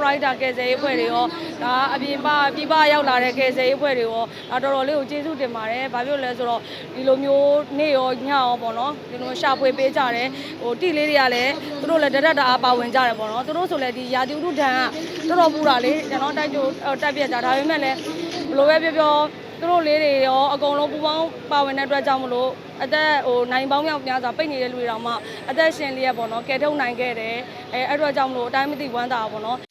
pride ကယ်ဆယ်ရေးအဖွဲ့တွေရောဒါအပြင်ပပြပရောက်လာတဲ့ကယ်ဆယ်ရေးအဖွဲ့တွေရောဒါတော်တော်လေးကိုကျေးဇူးတင်ပါတယ်ဘာဖြစ်လို့လဲဆိုတော့ဒီလိုမျိုးနေ့ရောညရောပေါ့နော်ဒီလိုရှာဖွေပေးကြတယ်ဟိုတိလေးတွေကလည်းသူတို့လည်းတရက်တအားပါဝင်ကြတယ်ပေါ့နော်သူတို့ဆိုလည်းဒီရာသီဥတုဒဏ်ကတော်တော်ပူတာလေကျွန်တော်တိုက်ကြိုတက်ပြက်ကြဒါပေမဲ့လည်းဘယ်လိုပဲပြောပြောသူတို့လေးတွေရောအကုန်လုံးပူပေါင်းပါဝင်တဲ့အတွက်ကြောင့်မလို့အသက်ဟိုနိုင်ပေါင်းမြောက်များစွာပိတ်နေတဲ့လူတွေတောင်မှအသက်ရှင်လျက်ပေါ့နော်ကဲထုတ်နိုင်ခဲ့တယ်အဲအဲ့အတွက်ကြောင့်မလို့အတိုင်းမသိဝမ်းသာပါပေါ့နော်အနေ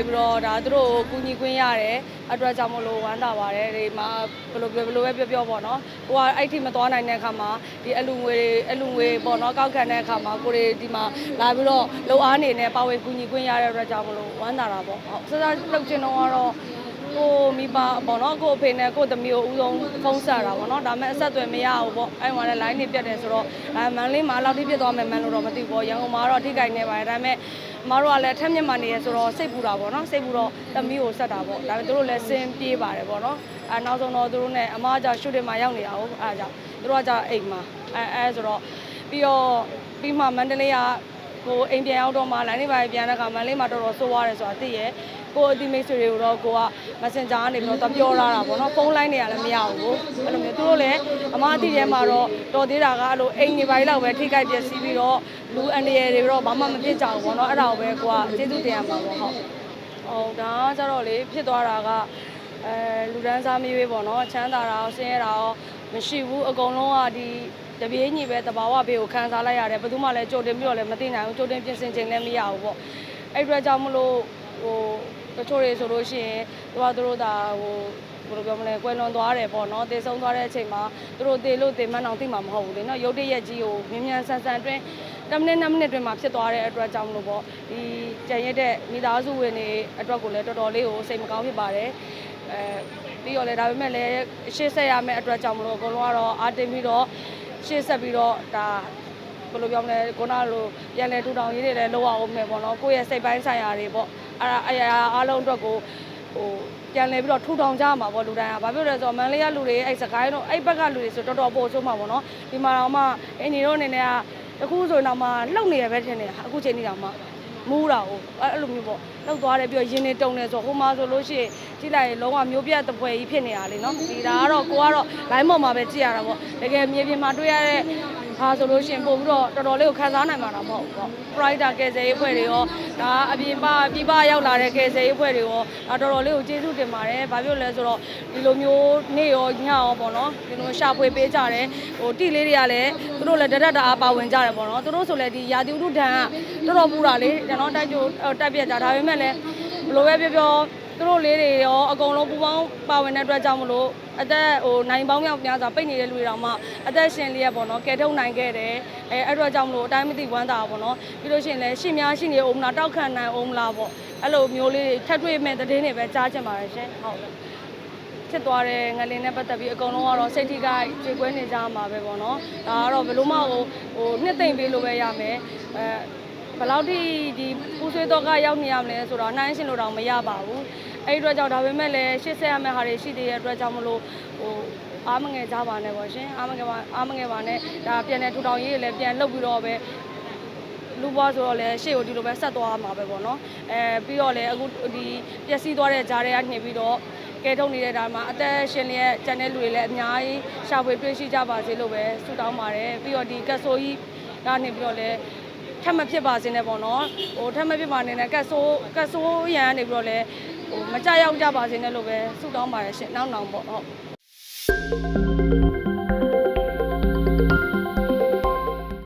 နေရာနေပြီးတော့ဒါသူတို့ကိုကူညီခွင့်ရတယ်အတွက်ကြောင့်မလို့ဝမ်းသာပါတယ်ဒီမှာဘယ်လိုပြောဘယ်လိုပဲပြောပြောပေါ့နော်ဟိုကအဲ့ထိမသွားနိုင်တဲ့အခါမှာဒီအလူငွေတွေအလူငွေပေါ့နော်ကောက်ခံတဲ့အခါမှာကိုတွေဒီမှာလာပြီးတော့လုံအားနေနဲ့ပါဝင်ကူညီခွင့်ရတဲ့အတွက်ကြောင့်မလို့ဝမ်းသာတာပေါ့ဟုတ်စစလုပ်ချင်တော့ကတော့ ကိုမိဘပေါ့နော်ကိုအဖေနဲ့ကိုသမီးကိုဦးဆုံးဖုန်းဆက်တာပေါ့နော်ဒါပေမဲ့အဆက်အသွယ်မရဘူးပေါ့အဲ့မှာလည်း line နေပြတ်တယ်ဆိုတော့အဲမန်လေးမှာအလောက်ထိပြတ်သွားမယ်မန်လို့တော့မသိဘူးပေါ့ရန်ကုန်မှာတော့အထိကိုင်နေပါတယ်ဒါပေမဲ့မတို့ကလည်းထက်မြက်မှနေရဆိုတော့စိတ်ပူတာပေါ့နော်စိတ်ပူတော့သမီးကိုဆက်တာပေါ့ဒါပေမဲ့တို့လည်းစင်ပြေးပါတယ်ပေါ့နော်အဲနောက်ဆုံးတော့တို့နဲ့အမကကြောင့်ရှုတင်မှာရောက်နေတာဟုတ်အဲဒါကြောင့်တို့ကကြောင့်အိမ်မှာအဲအဲဆိုတော့ပြီးတော့ပြီးမှမန္တလေးက ကိုအိမ်ပြန်ရောက်တော့မှလိုင်းလေးပါပြန်တဲ့ခါမန္တလေးမှာတော်တော်ဆိုးသွားတယ်ဆိုတာသိရကိုအတိမိတ်ဆွေတွေကိုတော့ကိုက Messenger ကနေပြီးတော့ပြောလာတာပေါ့နော်ဖုန်းလိုင်းတွေကလည်းမရဘူးအဲ့လိုမျိုးသူတို့လည်းအမအတိထဲမှာတော့တော်သေးတာကအဲ့လိုအိမ်နေပိုင်းလောက်ပဲထိခိုက်ပျက်စီးပြီးတော့လူအန္တရာယ်တွေတော့ဘာမှမဖြစ်ကြဘူးပေါ့နော်အဲ့ဒါကိုပဲကိုကကျေးဇူးတင်ရမှာပေါ့ဟုတ်ဟုတ်ဒါကကြတော့လေဖြစ်သွားတာကအဲလူဒန်းစားမရွေးပေါ့နော်ချမ်းသာတာရောဆင်းရဲတာရောမရှိဘူးအကုန်လုံးကဒီ တပြေးညီပဲတဘာဝဘေးကိုခံစားလိုက်ရတယ်ဘယ်သူမှလည်းကြိုတင်ပြီးတော့လည်းမသိနိုင်ဘူးကြိုတင်ပြင်ဆင်ချိန်လည်းမရဘူးပေါ့အဲ့အတွက်ကြောင့်မလို့ဟိုတချို့တွေဆိုလို့ရှိရင်သူကသူတို့ဒါဟိုဘယ်လိုပြောမလဲကွယ်လွန်သွားတယ်ပေါ့နော်တည်ဆုံးသွားတဲ့အချိန်မှာသူတို့တည်လို့တည်မှန်းအောင်သိမှာမဟုတ်ဘူးလေနော်ရုတ်တရက်ကြီးကိုမြ мян ဆန်ဆန်အတွင်း10မိနစ်10မိနစ်အတွင်းမှာဖြစ်သွားတဲ့အတွက်ကြောင့်မလို့ပေါ့ဒီကြံရက်တဲ့မိသားစုဝင်တွေအတွက်ကိုလည်းတော်တော်လေးကိုစိတ်မကောင်းဖြစ်ပါတယ်အဲပြီးတော့လည်းဒါပေမဲ့လည်းရှေ့ဆက်ရမယ့်အတွက်ကြောင့်မလို့အကုန်လုံးကတော့အာတင်ပြီးတော့ ရှေ့ဆက်ပြီးတော့ဒါဘယ်လိုပြောမလဲခုနလိုပြန်လဲထူထောင်ရေးတွေလည်းလုပ်အောင်မယ်ပေါ့နော်ကိုယ့်ရဲ့စိတ်ပိုင်းဆိုင်ရာတွေပေါ့အဲ့ဒါအရာအားလုံးအတွက်ကိုဟိုပြန်လဲပြီးတော့ထူထောင်ကြမှာပေါ့လူတိုင်းကဘာဖြစ်လဲဆိုတော့မန်လေးကလူတွေအဲ့စကိုင်းတော့အဲ့ဘက်ကလူတွေဆိုတော်တော်ပို့ဆိုးမှာပေါ့နော်ဒီမှာတော့မှအင်ဂျီတို့အနေနဲ့ကအခုဆိုရင်တော့မှလှုပ်နေရပဲထင်နေတာအခုချိန်นี้တော့မှ မူးတာဟုတ်အဲ့လိုမျိုးပေါ့လှုပ်သွားတယ်ပြီးတော့ရင်းနေတုံနေဆိုဟိုမှာဆိုလို့ရှိရင်ကြည့်လိုက်ရင်လုံးဝမျိုးပြတ်တပွဲကြီးဖြစ်နေတာလေနော်ဒီဒါကတော့ကိုကတော့ line ပေါ်မှာပဲကြည့်ရတာပေါ့တကယ်မြေပြင်မှာတွေ့ရတဲ့ ဟာဆိုလို့ရှိရင်ပို့ပြီးတော့တော်တော်လေးကိုခံစားနိုင်မှာတော့မဟုတ်ဘူးပေါ့ pride ကယ်ဆယ်ရေးအဖွဲ့တွေရောဒါအပြင်ပပြပရောက်လာတဲ့ကယ်ဆယ်ရေးအဖွဲ့တွေရောဒါတော်တော်လေးကိုကျေးဇူးတင်ပါတယ်ဘာဖြစ်လို့လဲဆိုတော့ဒီလိုမျိုးနေ့ရောညရောပေါ့နော်ဒီလိုရှာဖွေပေးကြတယ်ဟိုတိလေးတွေကလည်းသူတို့လည်းတရက်တအားပါဝင်ကြတယ်ပေါ့နော်သူတို့ဆိုလည်းဒီရာသီဥတုဒဏ်ကတော်တော်ပူတာလေကျွန်တော်တိုက်ကြိုတက်ပြက်ကြဒါပေမဲ့လည်းဘယ်လိုပဲပြောပြော သူတို့လေးတွေရောအကုန်လုံးပူပေါင်းပါဝင်တဲ့အတွက်ကြောင့်မလို့အသက်ဟိုနိုင်ပေါင်းမြောက်များစွာပိတ်နေတဲ့လူတွေတောင်မှအသက်ရှင်လျက်ပေါ့နော်ကဲထုတ်နိုင်ခဲ့တယ်အဲအဲ့အတွက်ကြောင့်မလို့အတိုင်းမသိဝမ်းသာပါပေါ့နော်ပြီးလို့ရှိရင်လည်းရှင်များရှိနေအောင်မလားတောက်ခံနိုင်အောင်မလားပေါ့အဲ့လိုမျိုးလေးထပ်တွေ့မဲ့တဲ့င်းတွေပဲကြားချင်ပါတယ်ရှင်ဟုတ်ဖြစ်သွားတဲ့ငလင်းနဲ့ပတ်သက်ပြီးအကုန်လုံးကတော့စိတ်ထိခိုက်ကြေကွဲနေကြမှာပဲပေါ့နော်ဒါကတော့ဘယ်လို့မှဟိုဟိုနှစ်သိမ့်ပေးလို့ပဲရမယ်အဲဘယ်လောက်ထိဒီပူဆွေးတော့ကရောက်နေရမလဲဆိုတော့နှိုင်းရှင်လို့တော့မရပါဘူး အဲ့ဒီအတွက်ကြောင့်ဒါပေမဲ့လည်းရှေ့ဆက်ရမယ့်ဟာတွေရှိသေးတဲ့အတွက်ကြောင့်မလို့ဟိုအားမငယ်ကြပါနဲ့ပေါ့ရှင်အားမငယ်ပါအားမငယ်ပါနဲ့ဒါပြန်တဲ့ထူထောင်ရေးတွေလည်းပြန်လုပ်ပြီးတော့ပဲလူဘွားဆိုတော့လည်းရှေ့ကိုဒီလိုပဲဆက်သွားမှာပဲပေါ့နော်အဲပြီးတော့လည်းအခုဒီပျက်စီးသွားတဲ့ဂျားတွေကနှင်ပြီးတော့ကဲထုတ်နေတဲ့ဒါမှာအသက်ရှင်လျက်ကျန်တဲ့လူတွေလည်းအများကြီးရှာဖွေတွေ့ရှိကြပါစေလို့ပဲဆုတောင်းပါတယ်ပြီးတော့ဒီကက်ဆိုကြီးကနေပြီးတော့လည်းထပ်မဖြစ်ပါစေနဲ့ပေါ့နော်ဟိုထပ်မဖြစ်ပါနဲ့နဲ့ကက်ဆိုကက်ဆိုရန်ကနေပြီးတော့လည်း ဟိုမကြရောက်ကြပါစေနဲ့လို့ပဲဆုတောင်းပါတယ်ရှင်နောက်နောက်ပေါ့ဟုတ်